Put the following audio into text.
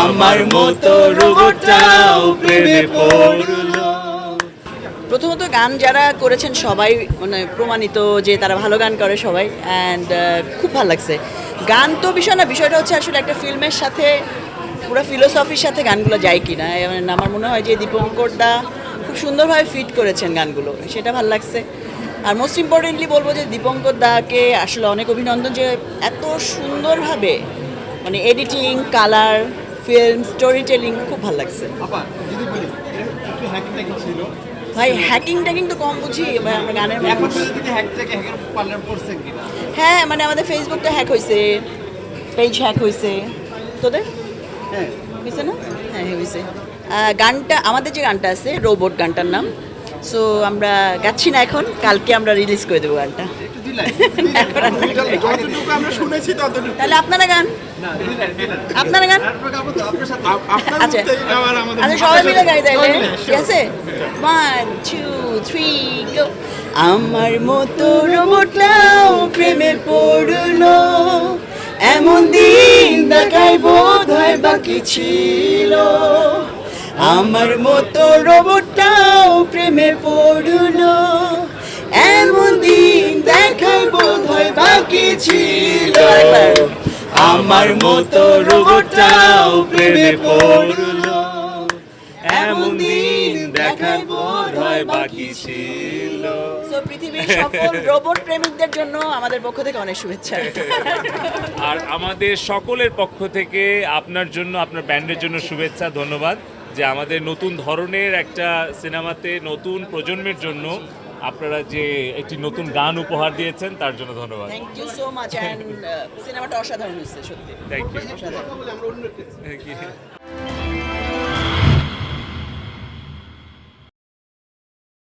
আমার মতো রোবটটাও প্রেমে পড়ল। প্রথমত গান যারা করেছেন সবাই মানে প্রমাণিত যে তারা ভালো গান করে সবাই অ্যান্ড খুব ভালো লাগছে। গান তো বিষয় না, বিষয়টা হচ্ছে আসলে একটা ফিল্মের সাথে, পুরো ফিলোসফির সাথে গানগুলো যায় কি না আমার মনে হয় যে দীপঙ্কর দা খুব সুন্দরভাবে ফিট করেছেন গানগুলো, সেটা ভালো লাগছে। আর মোস্ট ইম্পর্টেন্টলি বলব যে দীপঙ্কর দাকে আসলে অনেক অভিনন্দন যে এত সুন্দরভাবে মানে editing colour film storytelling খুব ভালো লাগছে। ভাই হ্যাকিং ট্যাকিং তো কম বুঝি আমরা গানের হ্যাঁ মানে আমাদের ফেসবুকটা হ্যাক হয়েছে পেজ হ্যাক হয়েছে তোদের? হ্যাঁ। হয়েছে না? হ্যাঁ হ্যাঁ হয়েছে গানটা আমাদের যে গানটা আছে রোবট গানটার নাম সো আমরা গাচ্ছি না এখন কালকে আমরা রিলিজ করে দেবো গানটা। এখন। যতটুকু আমরা শুনেছি ততটুকু। তাহলে আপনারা গান? আপনারা গান? আচ্ছা। আচ্ছা সবাই মিলে গাই তাইলে ঠিক আছে? ওয়ান টু থ্রি গো আমার মতো রোবটটাও প্রেমে পড়ল। এমন দিন দেখাই বোধ হয় বাকি ছিল? আমার মতো রোবটটাও প্রেমে পড়ল। এমন দিন বাকি ছিল। আমার মতো রোবটটাও প্রেমে পড়ল। এমন দিন দেখার বোধ হয় বাকি ছিল। পৃথিবীর সকল রোবট প্রেমিকদের জন্য আমাদের পক্ষ থেকে অনেক শুভেচ্ছা আর আমাদের সকলের পক্ষ থেকে আপনার জন্য আপনার ব্যান্ডের জন্য শুভেচ্ছা ধন্যবাদ যে আমাদের নতুন ধরনের একটা সিনেমাতে নতুন প্রজন্মের জন্য আপনারা যে একটি নতুন গান উপহার দিয়েছেন তার জন্য ধন্যবাদ। Thank you so much and সিনেমাটা অসাধারণ হয়েছে সত্যি। Thank you